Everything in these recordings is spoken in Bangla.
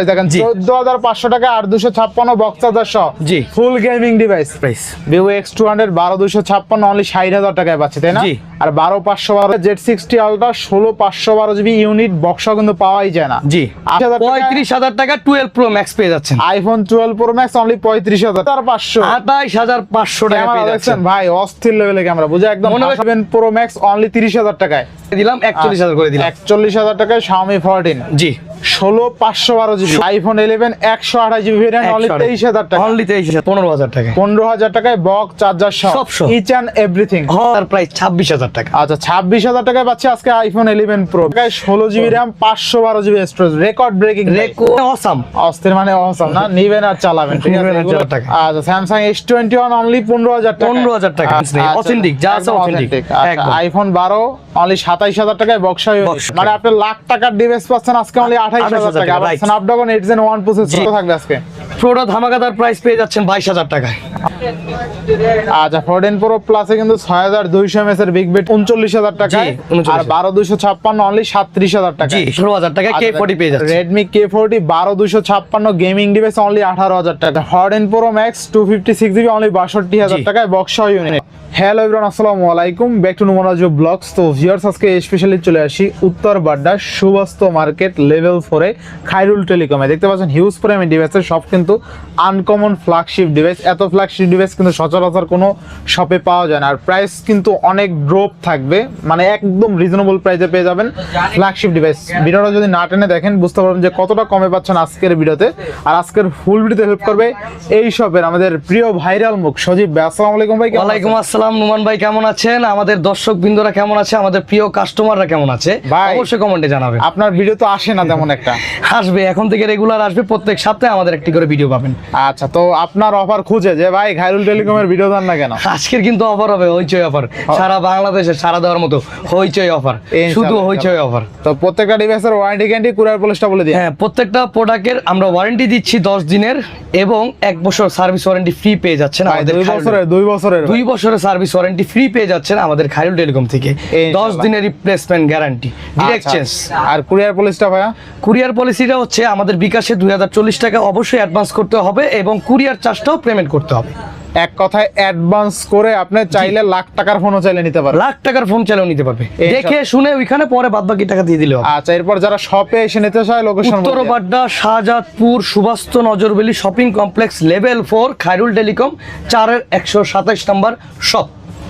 এই দেখেন চোদ্দ হাজার পাঁচশো টাকা আর দুশো ছাপ্পান্ন বক্স চার্জার সহ জি। Full gaming device price Vivo X two hundred বারো দুশো ছাপ্পান্ন অনলি ষাট হাজার টাকায় পাচ্ছে তাই না? আর বারো পাঁচশো বারো জেড সিক্সটি আলট্রা ষোলো পাঁচশো বারো জিবি ইউনিট বক্সও কিন্তু পাওয়াই যায় না। জি। পঁয়ত্রিশ হাজার টাকা টুয়েলভ প্রো ম্যাক্স পেয়ে যাচ্ছেন। IPhone twelve pro max only পঁয়ত্রিশ হাজার তার পাঁচশো। আঠাইশ হাজার পাঁচশো টাকা দেখছেন? ভাই অস্থির লেভেলে ক্যামেরা বুঝে একদম প্রো ম্যাক্স অনলি তিরিশ হাজার টাকায়। দিলাম একচল্লিশ হাজার করে দিলাম। একচল্লিশ হাজার টাকায় শাওমি ফোরটিন জি। ষোলো পাঁচশো বারো জিবি। আইফোন ইলেভেন একশো আঠাশ জিবি ভেরিয়েন্ট অনলি তেইশ হাজার টাকা। অনলি তেইশ হাজার পনেরো হাজার টাকা পনেরো হাজার টাকায় বক চার্জার সব। ইচ অ্যান্ড এভরিথিং তার প্রাইস ছাব্বিশ হাজার টাকা। আচ্ছা ছাব্বিশ হাজার টাকায় পাচ্ছি আজকে আইফোন ইলেভেন প্রো ষোলো জিবি র্যাম পাঁচশো বারো জিবি স্টোরেজ রেকর্ড ব্রেকিং রেকো অসাম অস্থির মানে অসম না? নিবেন আর চালাবেন। টাকা। আচ্ছা Samsung S twenty one only পনেরো হাজার টাকা। 15,000 টাকা। Authentic, যা আছে একদম। আইফোন বারো অনলি সাতাইশ হাজার টাকায় বক্সা মানে আপনি লাখ টাকার ডিভাইস পাচ্ছেন আজকে অনলি আঠাইশ হাজার টাকা। Snapdragon eight gen one processor থাকবে আজকে? প্রোটা ধামাকাদার প্রাইস পেয়ে যাচ্ছেন বাইশ হাজার টাকায়। আচ্ছা ফোরটিন প্রো প্লাসে কিন্তু ছয় হাজার দুইশো এমএস এর বিগ বেট উনচল্লিশ হাজার টাকায়। আর বারো দুশো ছাপ্পান্ন অনলি সাতত্রিশ হাজার টাকা ষোলো হাজার টাকায় কে ফোর্টি পেয়ে যাচ্ছে। রেডমি কে ফোরটি বারো দুশো ছাপ্পান্ন গেমিং ডিভাইস অনলি আঠারো হাজার টাকা। Fourteen pro max two fifty six GB only বাষট্টি হাজার টাকায় বক্স ইউনিট হ্যালো এভরিওয়ান আসসালামু আলাইকুম। ব্যাক টু নুমরাজ ব্লগস তো ভিউয়ার্স আজকে স্পেশালি চলে আসি উত্তর বাড্ডা সুবাস্ত মার্কেট লেভেল ফোরে খাইরুল টেলিকমে। দেখতে পাচ্ছেন হিউজ প্রাইমের ডিভাইসের সব কিন্তু আনকমন ফ্ল্যাগশিপ ডিভাইস এত ফ্ল্যাগশিপ ডিভাইস কিন্তু সচরাচর কোনো শপে পাওয়া যায় না। আর প্রাইস কিন্তু অনেক ড্রপ থাকবে। মানে একদম রিজনেবল প্রাইসে পেয়ে যাবেন ফ্ল্যাগশিপ ডিভাইস ভিডিওটা যদি না টেনে দেখেন, বুঝতে পারবেন যে কতটা কমে পাচ্ছেন আজকের ভিডিওতে। আর আজকের ফুল ভিডিওতে হেল্প করবে এই শপের আমাদের প্রিয় ভাইরাল মুখ সজীব ভাই। আসসালামু আলাইকুম ভাই আছেন? আসসালাম নুমান ভাই কেমন আছেন? আমাদের দর্শক বিন্দুরা কেমন আছে? আমাদের প্রিয় কাস্টমাররা কেমন আছে? অবশ্যই কমেন্টে জানাবেন। আপনার ভিডিও তো আসে না তেমন একটা। আসবে এখন থেকে রেগুলার আসবে প্রত্যেক সপ্তাহে আমাদের একটি করে ভিডিও পাবেন। আচ্ছা তো আপনার অফার খুঁজে যে ভাই খাইরুল টেলিকমের ভিডিও দেন না কেন? আজকের কিন্তু অফার হবে হইচই অফার সারা বাংলাদেশে সারা দেওয়ার মতো হইচই অফার শুধু হইচই অফার তো প্রত্যেকটা ডিভাইসের ওয়ারেন্টি গ্যারান্টি কুরিয়ার পলিশটা বলে দিই হ্যাঁ প্রত্যেকটা প্রোডাক্টের আমরা ওয়ারেন্টি দিচ্ছি দশ দিনের এবং এক বছর সার্ভিস ওয়ারেন্টি ফ্রি পেয়ে যাচ্ছেন আমাদের দুই বছরের দুই বছরের দুই বছরের সার্ভিস ওয়ারেন্টি ফ্রি পেয়ে যাচ্ছেন আমাদের খায়রুল টেলিকম থেকে। দশ দিনের রিপ্লেসমেন্ট গ্যারান্টি ডিরেক্ট চেঞ্জ আর কুরিয়ার পলিসিটা ভাইয়া? কুরিয়ার পলিসিটা হচ্ছে আমাদের বিকাশে দুই হাজার চল্লিশ টাকা অবশ্যই অ্যাডভান্স করতে হবে এবং কুরিয়ার চার্জটাও পেমেন্ট করতে হবে। এক কথায় অ্যাডভান্স করে আপনি চাইলে লাখ টাকার ফোনও চাইলে নিতে পারবেন। লাখ টাকার ফোন চাইলেও নিতে পারবে। দেখে শুনে ওইখানে পরে বাদ বাকি টাকা দিয়ে দিলে আচ্ছা এরপর যারা শপে এসে নিতে চায় লোকেশন উত্তর Badda Shahjadpur Subastu Nazar Valley shopping complex level four Khairul telecom চারের একশো সাতাইশ নম্বর শপ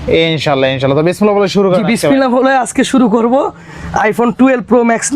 ইনশাআল্লাহ ইনশাআল্লাহ। তো বিসমিল্লাহ বলে শুরু বিসমিল্লাহ বলে আজকে শুরু করব আইফোন টুয়েলভ প্রো ম্যাক্স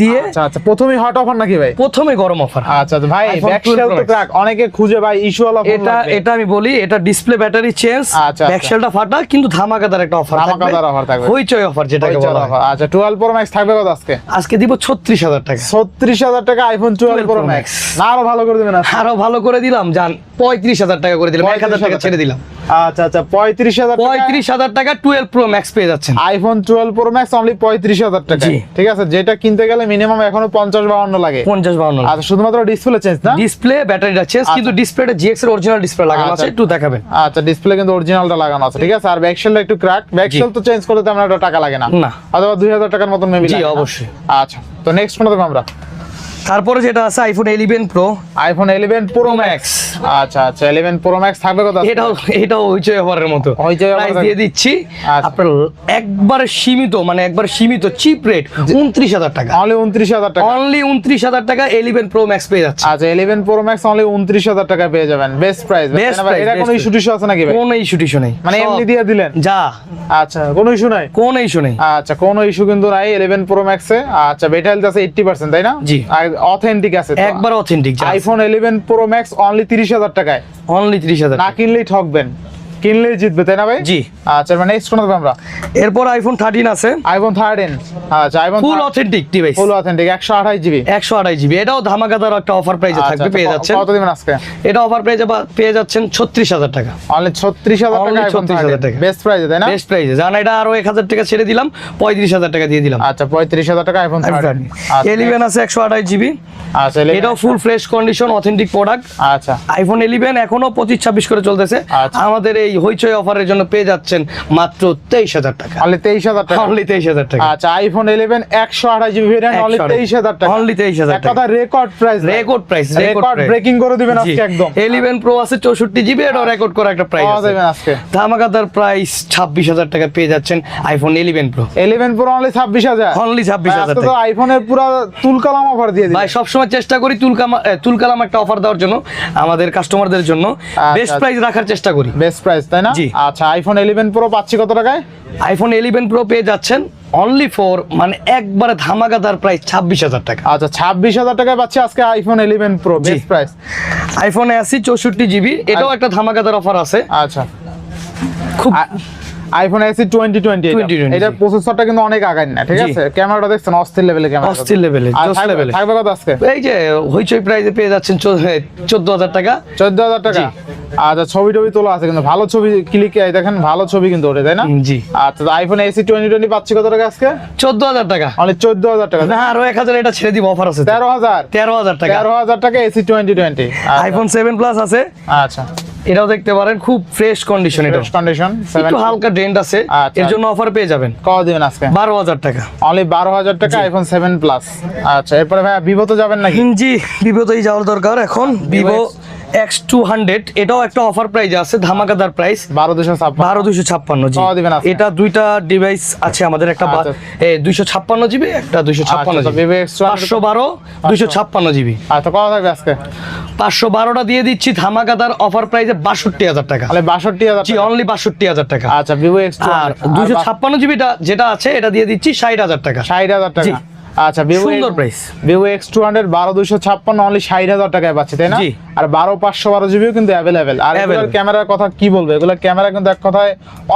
দিয়ে। আচ্ছা আচ্ছা প্রথমেই হট অফার নাকি ভাই? প্রথমে গরম অফার আচ্ছা আচ্ছা, ভাই iPhone ব্যাক 12 সেল Pro তো crack, অনেকে খুঁজে ভাই ইস্যু ফোন এটা এটা আমি বলি এটা ডিসপ্লে ব্যাটারি চেঞ্জ ব্যাকশেলটা ফাটা কিন্তু ধামাকাদার একটা অফার ধামাকাদার offer থাকবে। হইচই অফার যেটাকে বলা হয়। আচ্ছা 12 প্রো ম্যাক্স থাকবে কত আজকে? আজকে দিব ছত্রিশ হাজার টাকা। 36000 টাকা আইফোন 12 12 প্রো ম্যাক্স না আরও ভালো করে দিবেন? আরও ভালো করে দিলাম জান পঁয়ত্রিশ হাজার টাকা করে দিলাম এক হাজার টাকা ছেড়ে দিলাম। আচ্ছা আচ্ছা 35000 টাকা। পঁয়ত্রিশ হাজার টাকা টুয়েলভ প্রো ম্যাক্স পেয়ে যাচ্ছেন। আইফোন 12 প্রো ম্যাক্স অনলি 35000 টাকা ঠিক আছে? যেটা কিনতে গেলে মিনিমাম এখনও 50 52 লাগে। পঞ্চাশ বাউন্ন আচ্ছা শুধুমাত্র ডিসপ্লে চেঞ্জ না? ডিসপ্লে ব্যাটারিটা চেঞ্জ কিন্তু ডিসপ্লেটা জিএক্স এর অরিজিনাল ডিসপ্লে লাগানো আচ্ছা। আছে একটু দেখাবেন। আচ্ছা ডিসপ্লে কিন্তু অরিজিনালটা লাগানো আছে ঠিক আছে? আর ব্যাকশেলটা একটু ক্র্যাক ব্যাকশেল তো চেঞ্জ করতে তেমন একটা টাকা লাগে না। না। অথবা 2000 টাকার মতন মেবি জি, অবশ্যই। আচ্ছা তো নেক্সট কোনটা আমরা? তারপরে যেটা আছে iPhone eleven pro iPhone 11 pro max আচ্ছা আচ্ছা 11 প্রো ম্যাক্স থাকবে কথা? এটাও এটাও হইচই হওয়ার মতো হইচই। দিয়ে দিচ্ছি আচ্ছা। আপনার একবারে সীমিত মানে একবার সীমিত চিপ রেট উনত্রিশ হাজার টাকা। অনলি 29000 টাকা। অনলি উনত্রিশ হাজার টাকা ইলেভেন প্রো ম্যাক্স পেয়ে যাচ্ছে। আচ্ছা 11 প্রো ম্যাক্স অনলি 29000 টাকা পেয়ে যাবেন। বেস্ট প্রাইস এটা কোনো ইস্যু টিস্যু আছে নাকি কোন ইস্যু টিস্যু নেই। মানে এমনি দিয়ে দিলেন? যা। আচ্ছা কোনো ইস্যু নাই? কোন ইস্যু নেই। আচ্ছা কোনো ইস্যু কিন্তু নাই 11 প্রো ম্যাক্সে আচ্ছা ব্যাটারি হেলথ আছে 80% তাই না? জি। অথেন্টিক আছে একবার authentic iPhone 11 pro max only 30000 টাকায়। অনলি ত্রিশ হাজার না কিনলেই ঠকবেন। কিনলেই জিতবে তাই না ভাই? জি। আচ্ছা মানে নেক্সট কোন দেবো আমরা? এরপর আইফোন থার্টিন আছে। আইফোন 13 আচ্ছা iPhone full authentic device full authentic 128 GB একশো আড়াই জিবি এটাও ধামাকাদার একটা অফার প্রাইসে থাকবে পেয়ে যাচ্ছেন। কত দিবেন আজকে? এটা অফার প্রাইসে পেয়ে যাচ্ছেন ছত্রিশ হাজার টাকা। অনলি 36000 টাকা Only আইফোন 36,000 টাকা। বেস্ট প্রাইসে তাই না? বেস্ট প্রাইসে জানা এটা আরও এক হাজার টাকা ছেড়ে দিলাম পঁয়ত্রিশ হাজার টাকা দিয়ে দিলাম। আচ্ছা 35000 টাকা আইফোন 13 এলিভেন আছে একশো আঠাশ জিবি আচ্ছা এটাও full fresh condition authentic product আচ্ছা। আইফোন ইলেভেন এখনও পঁচিশ ছাব্বিশ করে চলতেছে। আচ্ছা। আমাদের এই এই হইচই অফারের জন্য পেয়ে যাচ্ছেন মাত্র তেইশ হাজার টাকা। অনলি তেইশ হাজার টাকা। অনলি তেইশ হাজার টাকা। আচ্ছা আইফোন ইলেভেন একশো আঠাশ জিবি ভেরিয়েন্ট অনলি তেইশ হাজার টাকা। Only 23,000 এক কথা record price record price record breaking করে দিবেন আজকে একদম। ইলেভেন প্রো আছে চৌষট্টি জিবি এটাও রেকর্ড করা একটা প্রাইস আছে। আজকে। ধামাকাদার প্রাইস ছাব্বিশ হাজার টাকা পেয়ে যাচ্ছেন iPhone eleven pro eleven pro only ছাব্বিশ হাজার। অনলি ছাব্বিশ হাজার তো টাকা আইফোনের পুরো তুলকালাম অফার দিয়ে ভাই সবসময় চেষ্টা করি তুলকামা এ, তুলকালাম একটা অফার দেওয়ার জন্য আমাদের কাস্টমারদের জন্য। বেস্ট আচ্ছা। প্রাইস রাখার চেষ্টা করি। বেস্ট প্রাইস তাই না? আচ্ছা আইফোন ইলেভেন প্রো পাচ্ছি কত টাকায়? আইফোন ইলেভেন প্রো পেয়ে যাচ্ছেন অনলি ফোর মানে একবারে ধামাকাদার প্রাইস ছাব্বিশ হাজার টাকা। আচ্ছা ছাব্বিশ হাজার টাকায় পাচ্ছি আজকে iPhone eleven pro. Best price iPhone SE চৌষট্টি জিবি এটাও একটা ধামাকাদার অফার আছে। আচ্ছা। খুব আইফোন এসি টোয়েন্টি টোয়েন্টি 2020 এটার প্রসেসরটা কিন্তু অনেক আগায় না ঠিক আছে? ক্যামেরাটা দেখছেন অস্থির লেভেলে ক্যামেরা অস্থির level-এ, থাকবে কত আজকে? এই যে হইচই প্রাইসে পেয়ে যাচ্ছেন চোদ্দ হাজার টাকা। চোদ্দ হাজার টাকা? আচ্ছা ছবি টবি তোলা আছে কিন্তু ভালো ছবি ক্লিক দেখেন ভালো ছবি কিন্তু ওঠে তাই না? জি। আচ্ছা আইফোন এসি টোয়েন্টি টোয়েন্টি পাচ্ছি কত টাকা আজকে? চোদ্দ হাজার টাকা। অনলি চোদ্দ হাজার টাকা। না আরও এক হাজার এটা ছেড়ে দিব অফার আছে তেরো হাজার। তেরো হাজার টাকা। তেরো হাজার টাকা SE twenty twenty iPhone seven plus আছে। আচ্ছা। এটাও দেখতে পারেন খুব ফ্রেশ কন্ডিশন এটা। কন্ডিশন একটু হালকা ডেন্ট আছে আচ্ছা। এর জন্য অফার পেয়ে যাবেন। কত দিবেন আজকে? বারো হাজার টাকা। অনলি বারো হাজার টাকা আইফোন 7 প্লাস আচ্ছা এরপরে ভাই ভিভো তো যাবেন নাকি? জি ভিভো তোই যাওয়ার দরকার এখন। ভিভো এক্স টু হান্ড্রেড এটাও একটা অফার প্রাইস আছে ধামাকাদার প্রাইস বারো দুশো বারো দুইশো ছাপ্পান্ন জি? এটা দুইটা ডিভাইস আছে আমাদের একটা আচ্ছা। দুইশো ছাপ্পান্ন জিবি একটা দুইশো ছাপ্পান্ন আচ্ছা, জিবি X200 পাঁচশো বারো দুইশো ছাপ্পান্ন জিবি আচ্ছা আজকে? পাঁচশো বারোটা দিয়ে দিচ্ছি ধামাকাদার অফার প্রাইসে বাষট্টি হাজার টাকা। তাহলে বাষট্টি হাজার জি অনলি বাষট্টি হাজার টাকা। আচ্ছা ভিভো এক্স আর দুইশো ছাপ্পান্ন জিবিটা যেটা আছে এটা দিয়ে দিচ্ছি ষাট হাজার টাকা। ষাট হাজার। টাকা। আচ্ছা ভিভো সুন্দর price। Vivo X two hundred বারো দুশো ছাপ্পান্ন অনলি ষাট হাজার টাকায় পাচ্ছি তাই না? আর বারো পাঁচশো বারো জিবিও কিন্তু অ্যাভেলেবেল আর এগুলোর ক্যামেরার কথা কি বলব? এগুলোর ক্যামেরা কিন্তু এক কথায়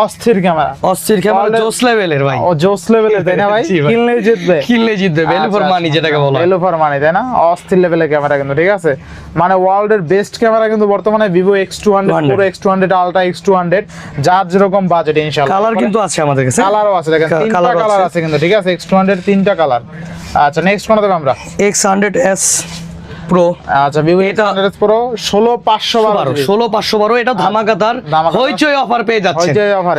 অস্থির ক্যামেরা। অস্থির ক্যামেরা জোস লেভেলের ভাই। ও জোস লেভেলের তাই না ভাই। কিনলেই জিতবে কিনলে জিতবে ভ্যালু ফর মানি। যেটাকে বলা ভ্যালু ফর মানি তাই না? অস্থির লেভেলের ক্যামেরা কিন্তু ঠিক আছে? মানে ওয়ার্ল্ডের বেস্ট ক্যামেরা কিন্তু বর্তমানে ভিভো এক্স টু হান্ড্রেড 200 পুরো X two hundred ultra X two hundred যার যেরকম বাজেট ইনশাল্লাহ কালার কিন্তু আছে আমাদের কাছে। কালারও আছে দেখেন তিনটা কালার। আছে কিন্তু ঠিক আছে? এক্স টু হান্ড্রেড তিনটা কালার আচ্ছা নেক্সট কোনটা দেবো আমরা? এক্স হান্ড্রেড এস প্রো আচ্ছা ভিভো এটা- প্রো ষোলো পাঁচশো বারো বারো ষোলো পাঁচশো বারো এটা ধামাকাতার ধামাকাতার। হইচই অফার পেয়ে যাচ্ছেন।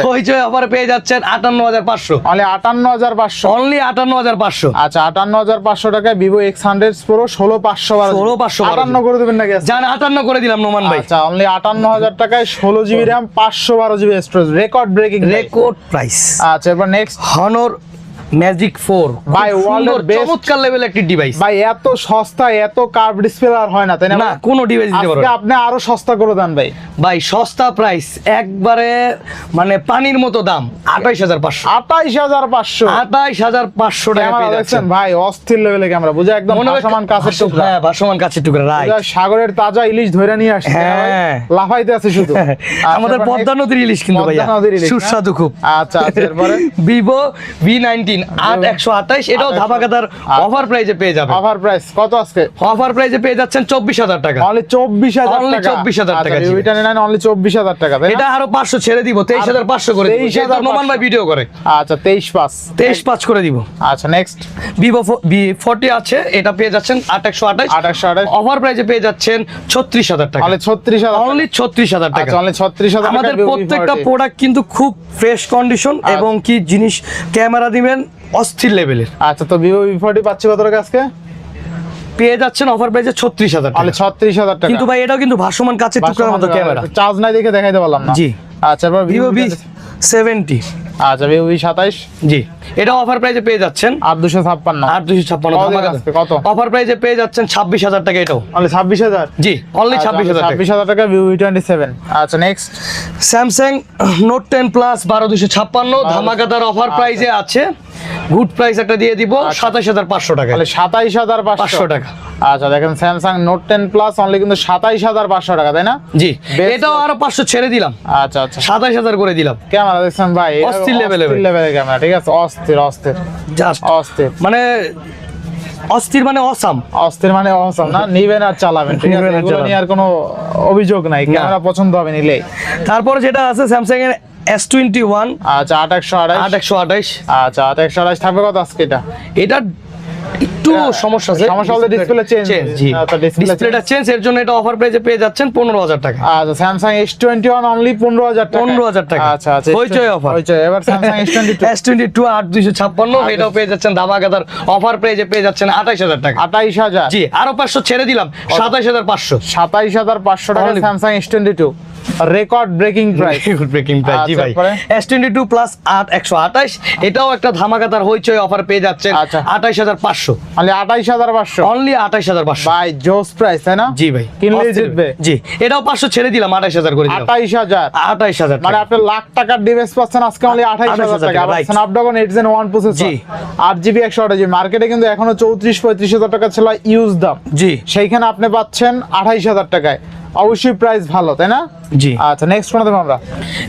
হইচই অফার পেয়ে যাচ্ছেন আটান্ন হাজার পাঁচশো। অনলি আটান্ন হাজার পাঁচশো। অনলি আটান্ন হাজার পাঁচশো। আচ্ছা আটান্ন হাজার পাঁচশো টাকায় ভিভো এক্স হান্ড্রেড প্রো ষোলো পাঁচশো বারো 16,512 আটান্ন করে দেবেন নাকি? জান আটান্ন করে দিলাম নোমান ভাই। আচ্ছা অনলি আটান্ন হাজার টাকায় ষোলো জিবি র্যাম পাঁচশো বারো GB storage record breaking record price আচ্ছা এবার next Honor magic four world এর চমৎকার লেভেল একটি ডিভাইস ভাই এত সস্তা এত কার্ভ ডিসপ্লে আর হয় না তাই না না কোনো ডিভাইস দিতে পারবে আপনি আরও সস্তা করে দেন ভাই। ভাই সস্তা প্রাইস একবারে মানে পানির মতো দাম আঠাইশ হাজার পাঁচশো। আঠাইশ হাজার পাঁচশো। আঠাইশ হাজার পাঁচশো টাকা পেয়ে যাচ্ছেন। ভাই অস্থির লেভেলে ক্যামেরা বুঝে একদম ভাসমান কাছের টুকরা। হ্যাঁ ভাসমান কাছের টুকরা রাইট সাগরের তাজা ইলিশ ধরে নিয়ে আসছে হ্যাঁ। লাফাইতে আছে শুধু। আমাদের আচ্ছা, পদ্মা নদীর ইলিশ কিন্তু না? সুস্বাদু খুব। আচ্ছা আচ্ছা এরপরে? ভিভো ভি নাইনটিন আট একশো আঠাইশ এটাও 2800 ধামাকাদার অফার প্রাইজে পেয়ে যাবে অফার প্রাইস কত আজকে? অফার প্রাইজে পেয়ে যাচ্ছেন চব্বিশ হাজার টাকা। অনলি চব্বিশ হাজার টাকা। 24,000 টাকা, জি। নেন অনলি চব্বিশ হাজার টাকা এটা আরও পাঁচশো ছেড়ে দিব তেইশ হাজার পাঁচশো করে দিব। 23,500 নোমান ভাই ভিডিও করে। আচ্ছা তেইশ পাস তেইশ পাঁচ করে দিব। আচ্ছা নেক্সট ভিভো ভি ফোরটি আছে এটা পেয়ে যাচ্ছেন আট একশো আঠাইশ। আঠাশশো আঠাশ অফার প্রাইজে পেয়ে যাচ্ছেন ছত্রিশ হাজার টাকা। অনলি ছত্রিশ হাজার অনলি ছত্রিশ হাজার টাকা। আচ্ছা অনলি ছত্রিশ হাজার আমাদের প্রত্যেকটা প্রোডাক্ট কিন্তু খুব ফ্রেশ কন্ডিশন আচ্ছা। এবং কি জিনিস ক্যামেরা দিবেন অস্থির লেভেলের। আচ্ছা তো ভিভো ভি ফোর্টি পাচ্ছি কত টাকা আজকে? পেয়ে যাচ্ছেন অফার প্রাইসে ছত্রিশ হাজার টাকা। ছত্রিশ হাজার টাকা। কিন্তু ভাই এটাও কিন্তু ভাসমান কাছে টুকরার মতো ক্যামেরা চার্জ নাই দেখে দেখাইতে পারলাম না। জি। আচ্ছা এবার ভিভো বি সেভেন্টি আচ্ছা ভিভো ভি সাতাইশ। জি। এটা অফার প্রাইসে পেয়ে যাচ্ছেন। আট দুশো ছাপ্পান্ন। আট দুশো ছাপ্পান্ন কত? অফার প্রাইসে পেয়ে যাচ্ছেন ছাব্বিশ হাজার টাকা এটাও। অনলি ছাব্বিশ হাজার। জি অনলি ছাব্বিশ হাজার টাকা। ছাব্বিশ হাজার টাকা ভিভো ভি টোয়েন্টি সেভেন আচ্ছা next Samsung note ten plus বারো দুশো ছাপ্পান্ন ধামাকাদার অফার প্রাইসে আছে। গুড প্রাইস একটা দিয়ে দিব সাতাশ হাজার পাঁচশো টাকা তাহলে সাতাইশ হাজার পাঁচশো। টাকা। আচ্ছা দেখেন Samsung note ten plus only কিন্তু সাতাইশ হাজার পাঁচশো টাকা তাই না? জি এটাও আরও পাঁচশো ছেড়ে দিলাম। আচ্ছা আচ্ছা। সাতাশ হাজার করে দিলাম। ক্যামেরা দেখছেন ভাই অস্থির ভাই। লেভেলের ক্যামেরা ঠিক আছে? অস্থির অস্থির। জাস্ট অস্থির। মানে অস্থির মানে অসাম অস্থির মানে অসম না? নিবেন আর চালাবেন ঠিক আছে? এগুলো নিয়ে আর কোনো অভিযোগ নাই। ক্যামেরা পছন্দ হবে নিলেই। তারপর যেটা আছে স্যামসাং এর এস টোয়েন্টি ওয়ান আচ্ছা আড়াইশ আট একশো আঠাইশ আচ্ছা একশো আড়াইশ থাকবে কত আজকে এটা? এটা একটু সমস্যা আছে। সমস্যা বলতে display change। জি। আচ্ছা, ডিসপ্লেটা চেঞ্জ এর জন্য এটা অফার প্রাইসে পেয়ে যাচ্ছেন পনেরো হাজার টাকা। আচ্ছা টোয়েন্টি ওয়ান অনলি পনেরো হাজার টাকা। পনেরো হাজার টাকা। আচ্ছা আচ্ছা হইচই অফার হইচই এবার টু আট দুইশো ছাপ্পান্ন এটাও পেয়ে যাচ্ছেন ধামাকাদার অফার প্রাইসে পেয়ে যাচ্ছেন আঠাইশ হাজার টাকা। আঠাইশ হাজার। জি আরও পাঁচশো ছেড়ে দিলাম সাতাইশ হাজার পাঁচশো। সাতাইশ হাজার পাঁচশো টাকা twenty two record breaking price record breaking price জি ভাই। পরে? এস টোয়েন্টি টু প্লাস আট একশো আঠাইশ এটাও একটা ধামাকাদার হইচই অফার পেয়ে যাচ্ছেন আচ্ছা। আঠাইশ হাজার পাঁচশো। অনলি আঠাইশ হাজার পাঁচশো? অনলি আঠাইশ হাজার পাঁচশো। ভাই জোস প্রাইস তাই না? জি ভাই। অস্থির। জিতবে। জি। এটাও পাঁচশো ছেড়ে দিলাম আঠাইশ হাজার করে দিলাম। আঠাইশ হাজার? আঠাইশ হাজার মানে আপনি লাখ টাকার ডিভাইস পাচ্ছেন আজকে অনলি হাজার 28,000 টাকা। right. Snapdragon eight gen one processor জি। আট জিবি একশো আট জিবি মার্কেটে কিন্তু এখনও চৌত্রিশ পঁয়ত্রিশ হাজার টাকা ছিল ইউজ দাম। জি। সেইখানে আপনি পাচ্ছেন আঠাইশ হাজার টাকায়। অবশ্যই প্রাইস ভালো তাই না? জি। আচ্ছা নেক্সট কোন দেবো আমরা?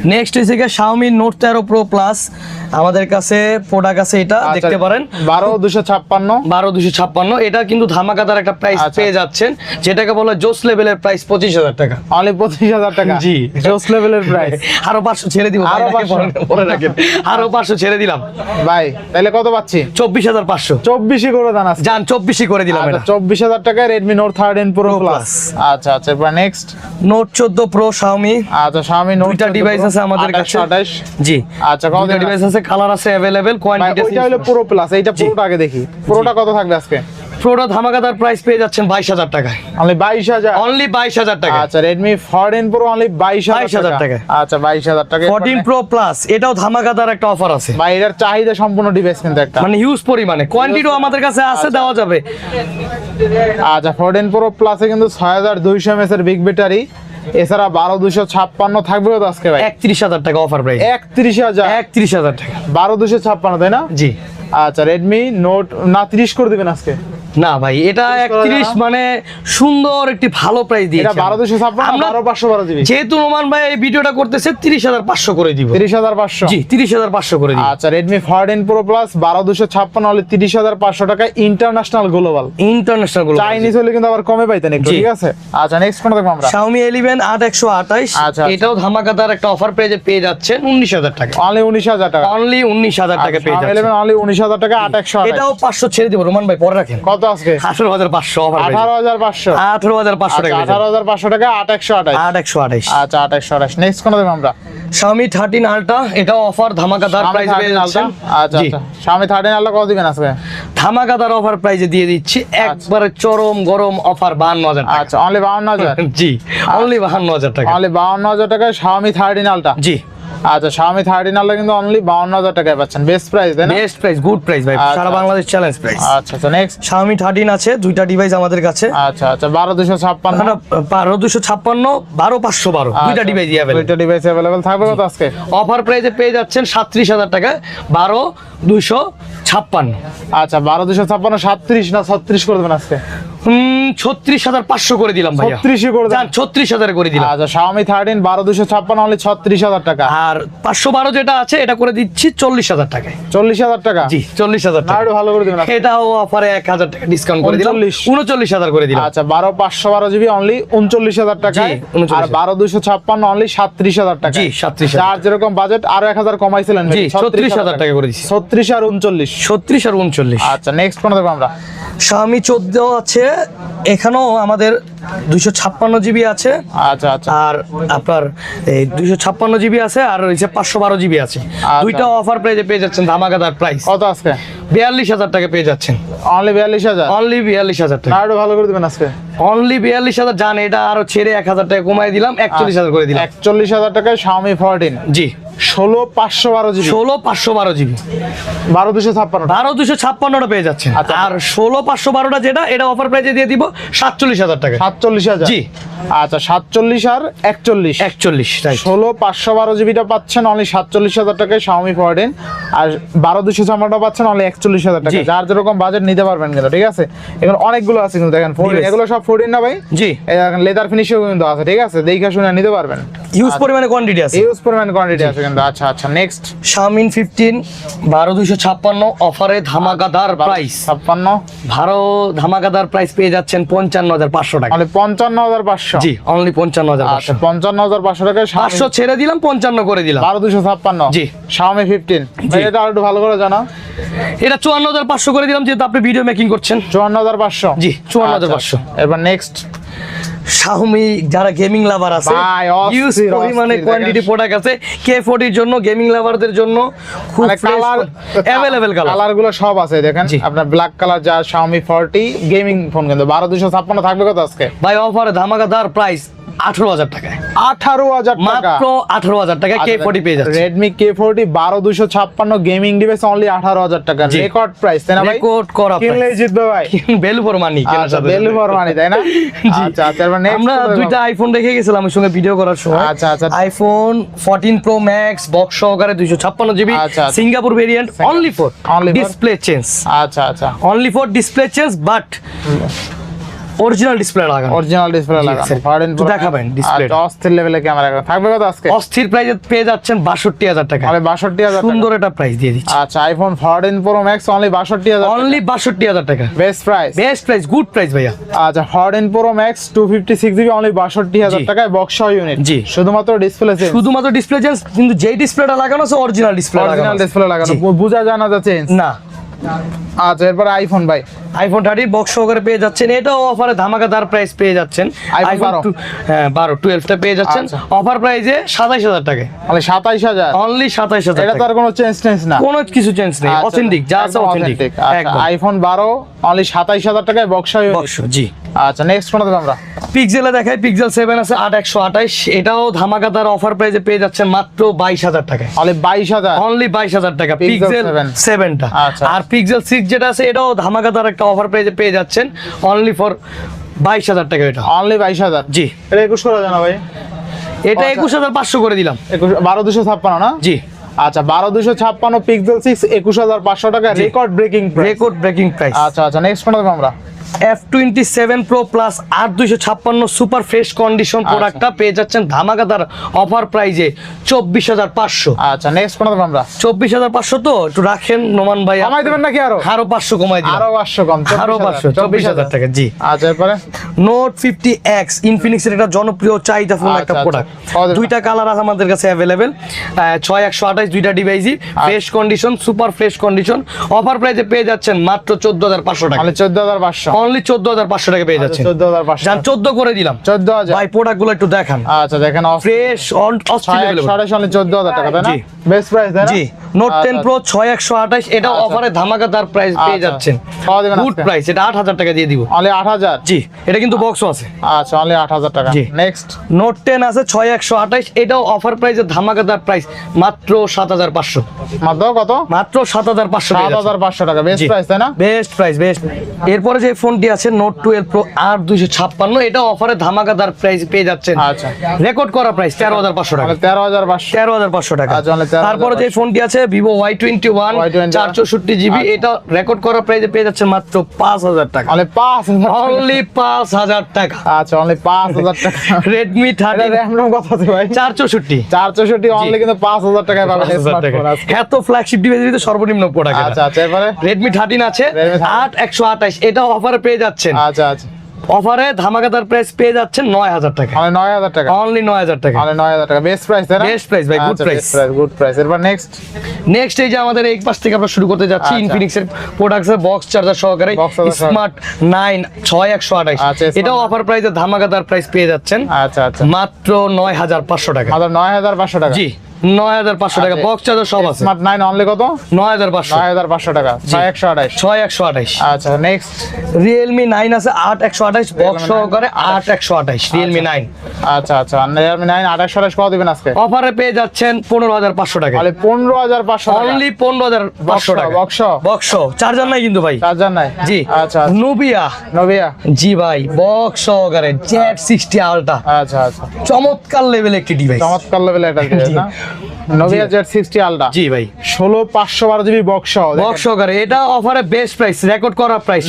নেক্সট হচ্ছে গিয়ে Xiaomi Note 13 Pro Plus আমাদের কাছে প্রোডাক্ট আছে এটা আচ্ছা, দেখতে পারেন। বারো দুশো ছাপ্পান্ন। বারো দুশো ছাপ্পান্ন। এটা কিন্তু ধামাকাদার একটা প্রাইস আচ্ছা। পেয়ে যাচ্ছেন যেটাকে বলে জোস লেভেলের প্রাইস পঁচিশ হাজার টাকা। অনলি পঁচিশ হাজার টাকা? জি। জোস লেভেলের প্রাইস আরও পাঁচশো ছেড়ে দিব আরও 500 পরে- রাখেন। আরও পাঁচশো ছেড়ে দিলাম। ভাই তাহলে কত পাচ্ছি? চব্বিশ হাজার পাঁচশো। চব্বিশই করে দেন আজকে। যান চব্বিশই করে দিলাম এটা। চব্বিশ হাজার টাকায় Redmi note thirteen pro Pro plus Plus। আচ্ছা আচ্ছা এবার নেক্সট নোট চোদ্দ প্রো Xiaomi আচ্ছা স্বামী নোট দুইটা ডিভাইস আছে আমাদের কাছে। আঠাশ। জি। আচ্ছা কত ডিভাইস আছে কালার আছে ভাই, কোয়ান্টিটি ওইটা হলো পুরো প্লাস এইটা পুরোটা আগে দেখি। পুরোটা কত থাকবে আজকে? প্রোটা ধামাকাদার প্রাইস পেয়ে যাচ্ছেন বাইশ হাজার টাকায়। অনলি বাইশ হাজার? অনলি বাইশ হাজার টাকা আচ্ছা রেডমি ফোরটিন প্রো অনলি বাইশ হাজার 22,000 টাকা। আচ্ছা বাইশ হাজার টাকা। ফোরটিন প্রো প্লাস এটাও ধামাকাদার একটা অফার আছে। এটার চাহিদা সম্পূর্ণ ডিভাইস কিন্তু একটা। মানে হিউজ পরিমাণে। কোয়ান্টিটিও আমাদের কাছে আছে দেওয়া যাবে। আচ্ছা ফোরটিন প্রো প্লাসে কিন্তু ছয় হাজার দুইশো এমএস এর বিগ ব্যাটারি এছাড়া বারো দুশো ছাপ্পান্ন থাকবে তো আজকে ভাই? একত্রিশ হাজার টাকা অফার প্রাইস একত্রিশ হাজার। একত্রিশ হাজার টাকা। বারো দুশো ছাপ্পান্ন তাই না? জি। আচ্ছা রেডমি নোট না তিরিশ করে দিবেন আজকে? না ভাই এটা করা একত্রিশ যাবে না? মানে সুন্দর একটি ভালো প্রাইস দিয়েছে। আমরা যেহেতু নোমান ভাই এই ভিডিওটা করতেছে তিরিশ হাজার পাঁচশো করে দিব। তিরিশ হাজার পাঁচশো। জি তিরিশ হাজার পাঁচশো করে দিব। আচ্ছা হলে তিরিশ হাজার পাঁচশো টাকা ইন্টারন্যাশনাল গ্লোবাল ইন্টারন্যাশনালগুলো চাইনিজ হলে কিন্তু আবার কমে পাইতেন একটু ঠিক আছে? আচ্ছা নেক্সট কোন দেখব আমরা। Xiaomi 11 আট একশো আঠাইশ আচ্ছা। এটাও ধামাকাদার একটা অফার পেয়ে পেয়ে যাচ্ছেন উনিশ হাজার টাকা। অনলি উনিশ হাজার টাকা। অনলি উনিশ হাজার টাকা পেয়ে যাচ্ছেন। অনলি উনিশ হাজার টাকা আট একশো এটাও পাঁচশো ছেড়ে দিব রোমান ভাই পরে রাখেন। কত আজকে? আঠারো হাজার পাঁচশো আঠারো হাজার পাঁচশো। আঠারো হাজার পাঁচশো টাকা আঠারো হাজার পাঁচশো টাকা আট একশো আঠাশ। আট একশো আঠাইশ আচ্ছা আট একশো আঠাশ। নেক্সট কোন দেখব আমরা? Xiaomi থার্টিন আলটা এটাও অফার ধামাকাদার প্রাইস পেয়ে যাচ্ছেন। আচ্ছা আচ্ছা। স্বামী থার্টিন আল্লাহ কত দিবেন আজকে? ধামাকাদার অফার প্রাইজে দিয়ে দিচ্ছি একবারে চরম গরম অফার বাহান্ন হাজার টাকা। আচ্ছা অনলি বাউন্ন হাজার। জি অনলি বাহান্ন হাজার টাকা। অনলি বাউন্ন হাজার টাকায় স্বামী থার্টিন আলটা জি। আচ্ছা স্বামী থার্টিন আলটা কিন্তু অনলি বাউন্ন হাজার টাকায় পাচ্ছেন। বেস্ট প্রাইস তাই না? বেস্ট প্রাইস গুড প্রাইস ভাই। আচ্ছা, সারা আচ্ছা। বাংলাদেশ চ্যালেঞ্জ প্রাইস আচ্ছা আচ্ছা নেক্সট Xiaomi থার্টিন আছে দুইটা ডিভাইস আমাদের কাছে। আচ্ছা আচ্ছা বারো দুশো ছাপ্পান্ন। বারো দুশো ছাপ্পান্ন বারো পাঁচশো বারো। দুইটা ডিভাইস অ্যাভেলেবল দুইটা ডিভাইস অ্যাভেলেবেল থাকবে কত আজকে? অফার প্রাইজে পেয়ে যাচ্ছেন সাতত্রিশ হাজার টাকা বারো দুইশো ছাপ্পান্ন। আচ্ছা বারো দুশো ছাপ্পান্ন সাতত্রিশ না ছত্রিশ করে দেবেন আজকে? ছত্রিশ হাজার পাঁচশো করে দিলাম করে দেন। ছত্রিশ হাজার করে দিলাম। আচ্ছা থার্টিন বারো দুশো ছাপ্পান্ন অনলি ছত্রিশ হাজার টাকা। আর পাঁচশো বারো যেটা আছে এটা করে দিচ্ছি চল্লিশ হাজার টাকায়। চল্লিশ হাজার টাকা? জি চল্লিশ হাজার টাকা। ভালো করে। এটাও অফারে এক হাজার টাকা ডিসকাউন্ট করে দিলাম। 39 উনচল্লিশ হাজার করে দিলাম। আচ্ছা বারো পাঁচশো বারো জিবি অনলি উনচল্লিশ হাজার টাকা আর বারো দুশো ছাপ্পান্ন অনলি হাজার টাকা জি, 37,000 যার যেরকম বাজেট আরও এক হাজার কমাইছিলেন জি, 36,000 টাকা। করে দিছি। ছত্রিশ আর উনচল্লিশ। ছত্রিশ আর উনচল্লিশ। আচ্ছা নেক্সট কোন দেবো আমরা? স্বামী চোদ্দ আছে। এখানেও আমাদের দুইশো ছাপ্পান্ন জিবি আছে। আচ্ছা আচ্ছা। আর আপনার এই দুইশো ছাপ্পান্ন জিবি আছে আর রয়েছে পাঁচশো বারো জিবি আছে। দুইটা অফার প্রাইজে পেয়ে যাচ্ছেন ধামাকাদার প্রাইস কত আজকে? বিয়াল্লিশ হাজার টাকা পেয়ে যাচ্ছেন। অনলি বিয়াল্লিশ হাজার? অনলি বিয়াল্লিশ হাজার টাকা। আরও ভালো করে দেবেন আজকে? অনলি বিয়াল্লিশ হাজার জান এটা আরও ছেড়ে এক হাজার টাকা কমাই দিলাম একচল্লিশ হাজার করে দিলাম। একচল্লিশ হাজার টাকায় স্বামী ফোরটিন জি। ষোলো পাঁচশো বারো জিবি। ষোলো পাঁচশো বারো জিবি। বারো দুশো ছাপ্পান্ন বারো দুশো ছাপ্পান্নটা পেয়ে যাচ্ছেন। আচ্ছা। আর ষোলো পাঁচশো বারোটা যেটা এটা অফার প্রাইজে দিয়ে দিব সাতচল্লিশ হাজার টাকা। সাতচল্লিশ হাজার। জি। আচ্ছা সাতচল্লিশ আর একচল্লিশ। একচল্লিশ ষোলো পাঁচশো বারো জিবিটা পাচ্ছেন অনলি সাতচল্লিশ হাজার টাকায় স্বামী ফোরটিন আর বারো দুশো ছাপ্পান্নটা পাচ্ছেন অনলি একচল্লিশ হাজার টাকা যার যেরকম বাজেট নিতে পারবেন কিন্তু ঠিক আছে? এখানে অনেকগুলো আছে কিন্তু দেখেন ফোরটিন এগুলো সব ফোরটিন না ভাই? জি। লেদার ফিনিশিং কিন্তু আছে ঠিক আছে? দেখে শুনে নিতে পারবেন। ইউজ পরিমাণে কোয়ান্টিটি আছে। ইউজ পরিমাণ কোয়ান্টিটি আছে কিন্তু আচ্ছা আচ্ছা নেক্সট শামিন ফিফটিন বারো দুইশো ছাপ্পান্ন অফারে ধামাকাদার প্রাইস ছাপ্পান্ন। ভারো ধামাকাদার প্রাইস পেয়ে যাচ্ছেন পঞ্চান্ন হাজার পাঁচশো টাকা। মানে পঞ্চান্ন হাজার পাঁচশো। জি অনলি পঞ্চান্ন হাজার আচ্ছা পাঁচশো। পঞ্চান্ন হাজার পাঁচশো টাকা পাঁচশো ছেড়ে দিলাম পঞ্চান্ন করে দিলাম। বারো দুশো ছাপ্পান্ন? জি। শাওমি ফিফটিন জি। এটা আর একটু ভালো করে জানা। এটা চুয়ান্ন হাজার পাঁচশো করে দিলাম যেহেতু আপনি ভিডিও মেকিং করছেন। চুয়ান্ন হাজার পাঁচশো। জি, 54,500 এবার নেক্সট শাওমি যারা গেমিং লাভার আছে ইউজ পরিমাণে কোয়ান্টিটি প্রোডাক্ট আছে কে ফোর্টির জন্য গেমিং লাভারদের জন্য খুব কালার অ্যাভেলেবেল কালার কালারগুলো সব আছে দেখেন। আপনার ব্ল্যাক কালার যা শাওমি ফর্টি গেমিং ফোন কিন্তু। বারো দুশো ছাপ্পান্ন থাকবে কত আজকে? ভাই অফারে ধামাকাদার প্রাইস আঠারো হাজার টাকায়। আঠারো হাজার মাত্র আঠারো হাজার টাকা কে ফোর্টি পেয়ে যাচ্ছে। রেডমি কে ফোর্টি বারো দুশো ছাপ্পান্ন গেমিং ডিভাইস অনলি আঠারো হাজার টাকা। রেকর্ড প্রাইস তাই না রেকর্ড করা কিনলেই জিতবে ভাই। বেলু ফর মানি আচ্ছা বেলু ফরমানি তাই না? আচ্ছা আচ্ছা next আমরা দুইটা আইফোন রেখে গেছিলাম আমার সঙ্গে ভিডিও করার সময়। আচ্ছা, আচ্ছা। IPhone fourteen pro max box সহকারে দুইশো ছাপ্পান্ন জিবি আচ্ছা, আচ্ছা। Singapore variant only for display change আচ্ছা আচ্ছা। Only for display change but original display লাগানো। অরিজিনাল ডিসপ্লে লাগানো। ফরেন দেখাবেন অস্থির লেভেলে ক্যামেরা থাকবে কত আজকে? অস্থির প্রাইজে পেয়ে যাচ্ছেন বাষট্টি হাজার টাকা মানে বাষট্টি হাজার সুন্দর একটা প্রাইস দিয়ে দিচ্ছি। আচ্ছা iPhone fourteen pro max only বাষট্টি হাজার অনলি বাষট্টি হাজার টাকা। Best price best price good price ভাইয়া। আচ্ছা fourteen pro max two fifty six GB only বাষট্টি হাজার জি। টাকায় বক্স ইউনিট জি। শুধুমাত্র ডিসপ্লে শুধুমাত্র ডিসপ্লে চেঞ্জ কিন্তু যেই ডিসপ্লেটা লাগানো আছে অরিজিনাল ডিসপ্লে অরিজিনাল ডিসপ্লে লাগানো। বোঝা যায় না যাচ্ছে না। আচ্ছা এরপর আইফোন ভাই। আইফোন থার্টি বক্স সহকারে পেয়ে যাচ্ছেন। এটাও অফারে ধামাকাদার প্রাইস পেয়ে যাচ্ছেন। আইফোন হ্যাঁ বারো টুয়েলভটা পেয়ে যাচ্ছেন। আচ্ছা। অফার প্রাইসে সাতাইশ হাজার টাকায় মানে সাতাইশ হাজার। অনলি সাতাইশ হাজার এটা তো আর কোনো চেঞ্জ টেঞ্জ না। কোনো কিছু চেঞ্জ নেই। আচ্ছা, অথেন্টিক যা আছে অথেন্টিক authentic। আচ্ছা, আইফোন বারো অনলি সাতাইশ হাজার টাকায় বক্স বক্স জি। আচ্ছা নেক্সট কোনটা দেবো আমরা পিক্সেলে দেখাই পিক্সেল সেভেন আছে আট একশো আঠাইশ। এটাও ধামাকাদার অফার প্রাইসে পেয়ে যাচ্ছেন মাত্র বাইশ হাজার টাকায়। অনলি বাইশ হাজার? অনলি বাইশ হাজার টাকা পিক্সেল 7 সেভেনটা আচ্ছা। আর পিক্সেল সিক্স যেটা আছে এটাও ধামাকাদার একটা অফার প্রাইসে পেয়ে যাচ্ছেন। অনলি ফর বাইশ হাজার টাকা এটা। অনলি বাইশ হাজার? জি। এটা একুশ করে জানা ভাই। এটা আচ্ছা। একুশ হাজার পাঁচশো করে দিলাম। একুশ বারো দুশো ছাপ্পান্ন না? জি। আচ্ছা বারো দুশো ছাপ্পান্ন পিক্সেল সিক্স একুশ হাজার পাঁচশো টাকা record breaking record breaking price আচ্ছা আচ্ছা নেক্সট কোনটা আমরা? F twenty seven pro plus আট দুইশো ছাপ্পান্ন সুপার ফ্রেশ কন্ডিশন। প্রোডাক্টটা পেয়ে যাচ্ছেন ধামাকাদার অফার প্রাইজে চব্বিশ হাজার পাঁচশো। আচ্ছা নেক্সট কোনটা আমরা? চব্বিশ হাজার পাঁচশো তো? একটু রাখেন নোমান ভাই কমাই দেবেন নাকি আরও? আরও পাঁচশো কমাই দিন আরও পাঁচশো কম আরও পাঁচশো চব্বিশ হাজার। টাকা জি। আচ্ছা এরপরে? নোট ফিফটি এক্স ইনফিনিক্সের একটা জনপ্রিয় চাহিদা ফুল আচ্ছা, একটা আচ্ছা। প্রোডাক্ট দুইটা কালার আছে আমাদের কাছে অ্যাভেলেবেল ছয় একশো আঠাশ দুইটা ডিভাইসই আচ্ছা। Fresh condition super fresh condition offer প্রাইসে পেয়ে যাচ্ছেন মাত্র চোদ্দ হাজার পাঁচশো টাকা। চোদ্দ হাজার পাঁচশো। অনলি চোদ্দ হাজার পাঁচশো টাকা পেয়ে যাচ্ছেন। চোদ্দ হাজার পাঁচশো। যান চোদ্দ করে দিলাম। চোদ্দ হাজার। ভাই প্রোডাক্টগুলো একটু দেখান। আচ্ছা দেখেন ফ্রেশ একশো আঠাশ অনলি চোদ্দ হাজার টাকা তাই না? বেস্ট প্রাইস তাই না? জি। নোট টেন আচ্ছা, প্রো ছয় একশো আঠাশ এটা আচ্ছা। অফারে ধামাকাদার প্রাইস পেয়ে আচ্ছা। যাচ্ছেন। পাওয়া যাবে গুড প্রাইস এটা আট হাজার টাকা দিয়ে দিব। অনলি আট হাজার? জি এটা কিন্তু বক্সও আছে। আচ্ছা অনলি আট হাজার টাকা। জি। নেক্সট নোট টেন আছে ছয় একশো আঠাশ এটাও অফার প্রাইসে ধামাকাদার প্রাইস মাত্র সাত হাজার পাঁচশো। মাত্র কত? মাত্র সাত হাজার পাঁচশো সাত হাজার পাঁচশো টাকা বেস্ট প্রাইস তাই না? বেস্ট প্রাইস বেস্ট এরপরে যে ফোনটি আছে নোট টুয়েলভ প্রো আর দুইশো ছাপ্পান্ন এটা অফারে ধামাকাদার প্রাইস পেয়ে যাচ্ছেন। আচ্ছা। রেকর্ড করা প্রাইস তেরো হাজার পাঁচশো টাকা। তেরো হাজার পাঁচশো। তেরো হাজার পাঁচশো টাকা। আচ্ছা, তাহলে 13,500 তারপরে যে ফোনটি আছে ভিভো ওয়াই টোয়েন্টি ওয়ান চার চৌষট্টি জিবি আচ্ছা। এটা রেকর্ড করা প্রাইসে পেয়ে যাচ্ছে মাত্র পাঁচ হাজার টাকা। অনলি পাঁচ হাজার অনলি পাঁচ হাজার টাকা। আচ্ছা অনলি পাঁচ হাজার টাকা। রেডমি থার্টি র্যাম কত আছে ভাই? চার চৌষট্টি চার চৌষট্টি অনলি কিন্তু পাঁচ হাজার টাকায় পাবেন। এত ফ্ল্যাগশিপ ডিভাইসের ভিতরে সর্বনিম্ন প্রোডাক্ট আচ্ছা আচ্ছা এবারে? রেডমি থার্টিন আছে Redmi 13 আট একশো আঠাশ এটা অফারে পেয়ে যাচ্ছেন। আচ্ছা আচ্ছা। অফারে ধামাকাদার প্রাইস পেয়ে যাচ্ছেন নয় হাজার টাকা। নয় হাজার টাকা। অনলি নয় হাজার টাকা। নয় হাজার টাকা। বেস্ট প্রাইস তাই না? ভাই, good প্রাইস গুড প্রাইস এরপর নেক্সট নেক্সট এই যে আমাদের এই পাশ থেকে আমরা শুরু করতে যাচ্ছি আচ্ছা। ইনফিনিক্স এর প্রোডাক্টস এর বক্স চার্জার সহকারে স্মার্ট নাইন ছয় একশো আঠাশ। আচ্ছা, এটাও অফার প্রাইসে ধামাকাদার প্রাইস পেয়ে যাচ্ছেন। আচ্ছা আচ্ছা। মাত্র নয় হাজার পাঁচশো টাকা। নয় হাজার পাঁচশো টাকা। জি। নয় হাজার পাঁচশো টাকা আচ্ছা। বক্স চার্জার সব আছে। স্মার্ট নাইন অনলি কত? নয় হাজার পাঁচশো। নয় হাজার পাঁচশো টাকা। ছয় একশো আঠাইশ ছয় একশো আঠাশ। আচ্ছা নেক্সট রিয়েলমি নাইন আছে আট একশো আঠাশ বক্স সহকারে আট একশো আঠাশ রিয়েলমি নাইন আচ্ছা আচ্ছা। নাইন আঠাশশো আঠাশ কত দিবেন আজকে? অফারে পেয়ে যাচ্ছেন পনেরো হাজার পাঁচশো টাকা। তাহলে পনেরো হাজার পাঁচশো অনলি পনেরো হাজার পাঁচশো টাকা। বক্স বক্স চার্জার নাই কিন্তু ভাই। চার্জার নাই? জি। আচ্ছা নুবিয়া নবিয়া জি ভাই বক্স সহকারে জেড সিক্সটি আলটা আচ্ছা আচ্ছা। চমৎকার লেভেল একটি ডিভাইস চমৎকার লেভেল দিয়ে না? জি। ভাই। ষোলো পাঁচশো বারো জিবি বক্স এটা অফারে বেস্ট প্রাইস রেকর্ড করা প্রাইস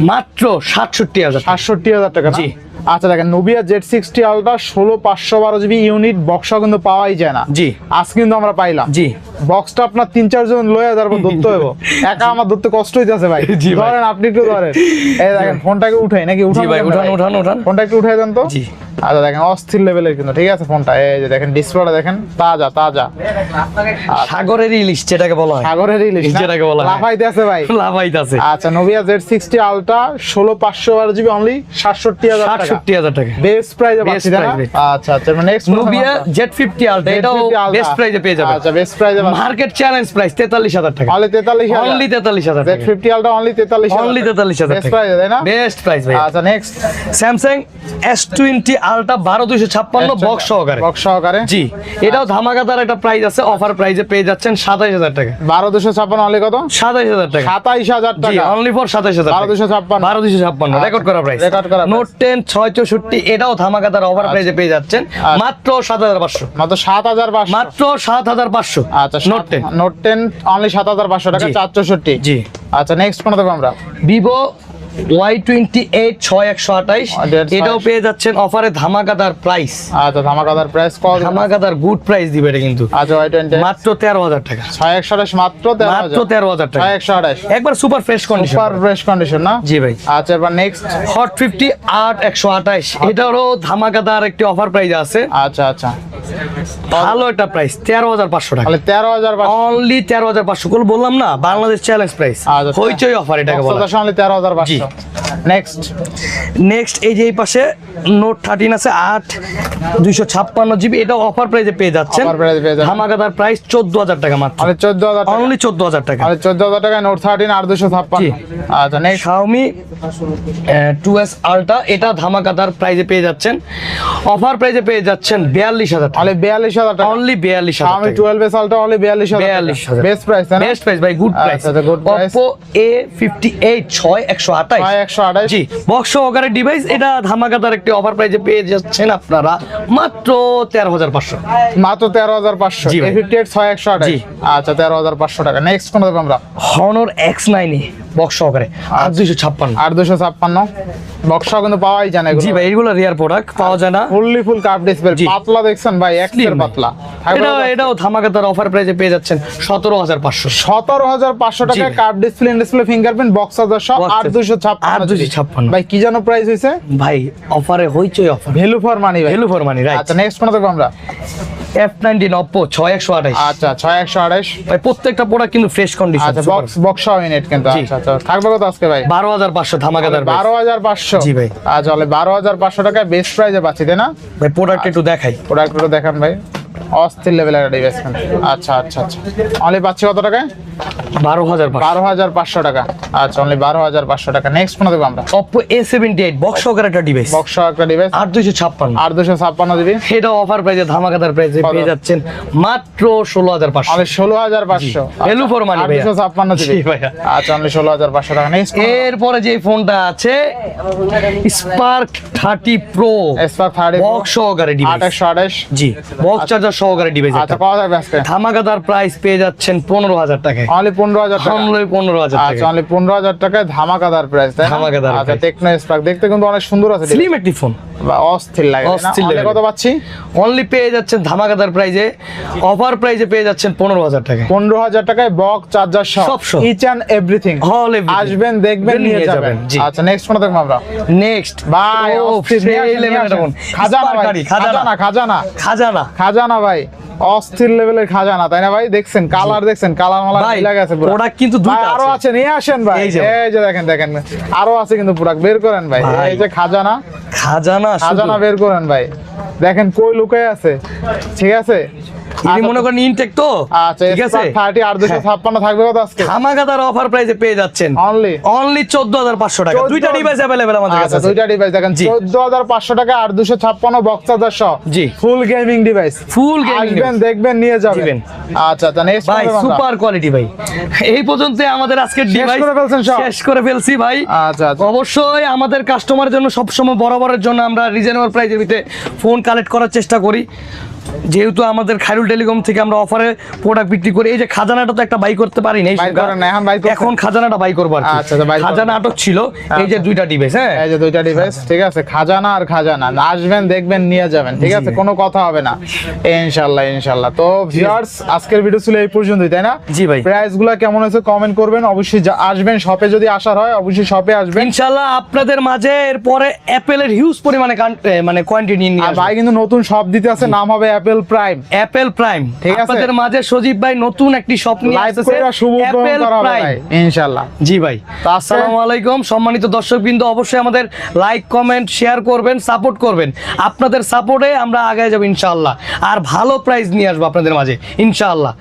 মাত্র সাতষট্টি হাজার সাতষট্টি হাজার টাকা জি। আচ্ছা দেখেন নোবিয়া জেড সিক্সটি আলট্রা ষোলো পাঁচশো বারো জিবি ইউনিট কিন্তু পাওয়াই যায় না। জি। আজ কিন্তু আমরা পাইলাম। জি। বক্সটা আপনার তিন চারজন লয়ে তারপর ধরতে হইব। একা আমার ধরতে কষ্ট হইতেছে ভাই। জি। ধরেন আপনি একটু ধরেন। এই দেখেন ফোনটাকে উঠাই নাকি? উঠান ভাই উঠান উঠান উঠান। ফোনটা একটু উঠাই দেন তো। জি। আচ্ছা দেখেন অস্থির লেভেলের কিন্তু ঠিক আছে ফোনটা? এই যে দেখেন ডিসপ্লেটা দেখেন তাজা তাজা। সাগরের ইলিশ যেটাকে বলা হয়। সাগরের ইলিশ যেটাকে বলা হয়। লাফাইতে আছে ভাই। লাভাইতাছে আচ্ছা নোভিয়া জেড সিক্সটি আলট্রা ষোলো পাঁচশো বারো জিবি অনলি সাতষট্টি হাজার টাকা। ষাটষট্টি হাজার টাকা। বেস্ট প্রাইজে পাচ্ছি আচ্ছা আচ্ছা next Nubia Z fifty ultra এটাও বেস্ট প্রাইজে পেয়ে যাবে। আচ্ছা বেস্ট প্রাইজে মার্কেট চ্যালেঞ্জ প্রাইস তেতাল্লিশ হাজার টাকা। অনলি তেতাল্লিশ অনলি তেতাল্লিশ হাজার জেড ফিফটি আলট্রা অনলি তেতাল্লিশ অনলি তেতাল্লিশ হাজার বেস্ট প্রাইজে তাই না? বেস্ট প্রাইস ভাই। আচ্ছা next Samsung S twenty ultra বারো দুইশো ছাপ্পান্ন বক্স সহকারে। বক্স সহকারে। জি এটাও ধামাকাদার একটা প্রাইস আছে অফার প্রাইসে পেয়ে যাচ্ছেন সাতাইশ হাজার টাকা। বারো দুশো ছাপ্পান্ন অনলি কত? সাতাইশ হাজার টাকা। সাতাইশ হাজার টাকা। অনলি ফর সাতাইশ হাজার বারো দুশো ছাপ্পান্ন। বারো দুশো ছাপ্পান্ন আচ্ছা, রেকর্ড করা প্রাইস record করা নোট টেন ছয় চৌষট্টি এটাও ধামাকাদার অফার প্রাইসে পেয়ে যাচ্ছেন। আচ্ছা। মাত্র সাত হাজার পাঁচশো। মাত্র সাত হাজার পাঁচশো। মাত্র সাত হাজার পাঁচশো। আচ্ছা note ten note ten only সাত হাজার পাঁচশো টাকা। চার চৌষট্টি। জি। আচ্ছা নেক্সট কোন দেবো আমরা। ভিভো ওয়াই টোয়েন্টি এইট ছয় একশো আঠাইশ। এটাও পেয়ে যাচ্ছেন অফারে ধামাকাদার প্রাইস আচ্ছা ধামাকাদার প্রাইস কত ধামাকাদার গুড প্রাইস দিবে এটা কিন্তু। আচ্ছা ওয়াই টোয়েন্টি মাত্র তেরো হাজার টাকা। ছয় একশো আঠাশ মাত্র তেরো মাত্র তেরো হাজার টাকা। ছয় একশো আঠাশ একবার super fresh condition super fresh condition না? জি ভাই। আচ্ছা এবার নেক্সট হট ফিফটি আট একশো আঠাইশ। এটারও ধামাকাদার একটি অফার প্রাইস আছে। আচ্ছা আচ্ছা। ভালো একটা প্রাইস তেরো হাজার পাঁচশো টাকা। তেরো হাজার অনলি তেরো হাজার পাঁচশো। বললাম না বাংলাদেশ চ্যালেঞ্জ প্রাইস আচ্ছা, হইচই অফার এটাকে বলা। তেরো হাজার পাঁচশো। নেক্সট নেক্সট এই যে এই পাশে নোট থার্টিন আছে আট দুইশো ছাপ্পান্ন জিবি। এটা অফার প্রাইসে পেয়ে যাচ্ছেন। এ যাবেন। ধামাকাদার প্রাইস চোদ্দ হাজার টাকা মাত্র। চোদ্দ হাজার টাকা। অনলি চোদ্দ হাজার টাকা। চোদ্দ হাজার টাকা নোট থার্টিন আর দুশো ছাপ্পান্ন। আচ্ছা নেক্সট শাওমি টু এস আলটা এটা ধামাকাদার প্রাইসে পেয়ে যাচ্ছেন। অফার প্রাইসে পেয়ে যাচ্ছেন বিয়াল্লিশ হাজার টাকা। তাহলে বিয়াল্লিশ হাজার টাকা। অনলি বিয়াল্লিশ হাজার আমি টুয়েলভ এস আলটা অনলি বিয়াল্লিশ হাজার বিয়াল্লিশ হাজার। বেস্ট প্রাইস বেস্ট প্রাইস ভাই good price good price। Oppo A58 ছয় একশো আঠাইশ ছয় একশো 28 জি বক্স সহকারে ডিভাইস এটা ধামাকাদার একটি অফার প্রাইজে পেয়ে যাচ্ছেন আপনারা মাত্র 13500 মাত্র 13500 জি এফিটেড 6128 আচ্ছা 13500 টাকা। নেক্সট কোন দেব আমরা? Honor X9 বক্স সহকারে 8256 8256 বক্স কিন্তু পাওয়াই যায় না জি ভাই এগুলো রিয়ার প্রোডাক্ট পাওয়া যায় না। ফুললি ফুল কাপ ডিসপ্লে পাতলা দেখছেন ভাই এক্সের পাতলা। এটা এটাও ধামাকাদার অফার প্রাইজে পেয়ে যাচ্ছেন 17500 17500 টাকা cup display display fingerprint box সহ 8256 কি যেন প্রাইস হয়েছে ভাই অফারে হইচই offer value for money value for money right F nineteen Oppo ছয় একশো আঠাশ। আচ্ছা ছয় একশো আঠাশ। প্রত্যেকটা প্রোডাক্ট কিন্তু ফ্রেশ কন্ডিশন বক্স বক্স হবে নেট কিন্তু। আচ্ছা, আচ্ছা, থাকবে আজকে ভাই? বারো হাজার পাঁচশো ধামাকাদার বারো হাজার পাঁচশো। জি ভাই। আচ্ছা বারো হাজার পাঁচশো টাকায় বেস্ট প্রাইজে পাচ্ছি তাই না? ভাই প্রোডাক্ট একটু দেখাই। প্রোডাক্ট একটু দেখান ভাই। অস্থির লেভেলের একটা ডিভাইস আচ্ছা আচ্ছা আচ্ছা। অনলি পাচ্ছি কত টাকায়? বারো হাজার বারো হাজার পাঁচশো টাকা। আচ্ছা অনলি বারো হাজার পাঁচশো টাকা। নেক্সট কোন দেবো আমরা? Oppo A seventy eight box সহকারে একটা ডিভাইস বক্স ডিভাইস আট দুইশো ছাপ্পান্ন। আট দুশো ছাপ্পান্ন দিবি? এটা অফার ধামাকাদার পেয়ে যাচ্ছেন মাত্র ষোলো হাজার পাঁচশো। অনলি ষোলো হাজার পাঁচশো। Value for money আট দুশো ছাপ্পান্ন দিবি। আচ্ছা অনলি ষোলো হাজার পাঁচশো টাকা। নেক্সট এরপরে যে ফোনটা আছে স্পার্ক থার্টি প্রো এসপার থার্টি বক্স সহকারে ডিভাইস একশো আঠাশ। জি বক্স চার্জার সহকারে ডিভাইস আচ্ছা আজকে। ধামাকাদার প্রাইস পেয়ে যাচ্ছেন পনেরো হাজার টাকায়। অনলি পনেরো হাজার টাকা। অনলি পনেরো হাজার আচ্ছা অনলি পনেরো হাজার টাকায় ধামাকাদার প্রাইস? ধামাকাদার আচ্ছা টেকনো স্পার্ক দেখতে কিন্তু অনেক সুন্দর আছে। স্লিম একটি ফোন বা অস্থির লাগে অস্থির লাগে। কত পাচ্ছি? অনলি পেয়ে যাচ্ছেন ধামাকাদার প্রাইজে অফার প্রাইজে পেয়ে যাচ্ছেন পনেরো হাজার টাকায়। পনেরো হাজার টাকায় বক্স চার্জার সব সব সব। ইচ অ্যান্ড এভরিথিং All আসবেন দেখবেন নিয়ে যাবেন, আচ্ছা নেক্সট দেখব আমরা। ভাই নিয়ে আসেন। খাজানা ভাই খাজানা খাজানা। খাজানা। খাজানা ভাই। অস্থির লেভেলের খাজানা তাই না ভাই? দেখছেন কালার দেখছেন কালার মালা মিলা গেছে পুরো। product কিন্তু দুটো আরও আছে। নিয়ে আসেন ভাই। এই যে। দেখেন দেখেন আরও আছে কিন্তু প্রোডাক্ট বের করেন ভাই। এই যে খাজানা। খাজানা খাজানা বের করেন ভাই। দেখেন কই লুকায় আছে? ঠিক আছে? ইনি মনে করেন ইনটেক তো? আচ্ছা ঠিক আছে? ছাপ্পান্ন থাকবে কত আজকে? ধামাকাদার অফার প্রাইজে পেয়ে যাচ্ছেন। অনলি অনলি চোদ্দ হাজার পাঁচশো টাকা। দুইটা ডিভাইস অ্যাভেলেবেল আমাদের কাছে আচ্ছা আছে। দুইটা ডিভাইস দেখেন। টাকা আর দুশো ছাপ্পান্ন বক্স চার্জার সহ। জি। Full gaming device full gaming আসবেন দেখবেন নিয়ে যাবেন। আচ্ছা আচ্ছা নেক্সট ভাই সুপার কোয়ালিটি ভাই। এই পর্যন্ত আমাদের আজকের শেষ ডিভাইস করে? শেষ ফেলছি ভাই। আচ্ছা আচ্ছা। অবশ্যই আমাদের কাস্টমারের জন্য সবসময় বরাবরের জন্য আমরা রিজনেবল প্রাইসের ভিতরে ফোন কালেক্ট করার চেষ্টা করি। যেহেতু আমাদের খাইরুল টেলিকম থেকে আমরা অফারে প্রোডাক্ট বিক্রি করি এই যে খাজানাটা তো একটা বাই করতে পারি নাই এখন খাজানাটা বাই করব আচ্ছা, আচ্ছা, খাজানা আটক ছিল এই যে দুইটা ডিভাইস হ্যাঁ? এই যে দুইটা ডিভাইস ঠিক আছে খাজানা আর খাজানা আসবেন দেখবেন নিয়ে যাবেন ঠিক আছে কোনো কথা হবে না। ইনশাল্লাহ ইনশাল্লাহ তো ভিউয়ার্স আজকের ভিডিও ছিল এই পর্যন্তই তাই না? জি ভাই। প্রাইসগুলো কেমন হয়েছে কমেন্ট করবেন অবশ্যই আসবেন শপে যদি আসার হয় অবশ্যই শপে আসবেন। ইনশাল্লাহ আপনাদের মাঝে এরপরে অ্যাপেলের হিউজ পরিমাণে মানে কোয়ান্টিটি নিয়ে আর ভাই কিন্তু নতুন শপ দিতে আছে নাম হবে অ্যাপেল প্রাইম অ্যাপেল প্রাইম ঠিক আছে। আপনাদের মাঝে সজীব ভাই নতুন একটি স্বপ্ন উদ্বোধন অ্যাপেল প্রাইম ইনশাআল্লাহ। জি ভাই। আসসালামু আলাইকুম। সম্মানিত দর্শকবৃন্দ অবশ্যই আমাদের লাইক কমেন্ট শেয়ার করবেন সাপোর্ট করবেন। আপনাদের সাপোর্টে আমরা আগে যাব ইনশাআল্লাহ। আর ভালো প্রাইস নিয়ে আসব আপনাদের মাঝে ইনশাআল্লাহ।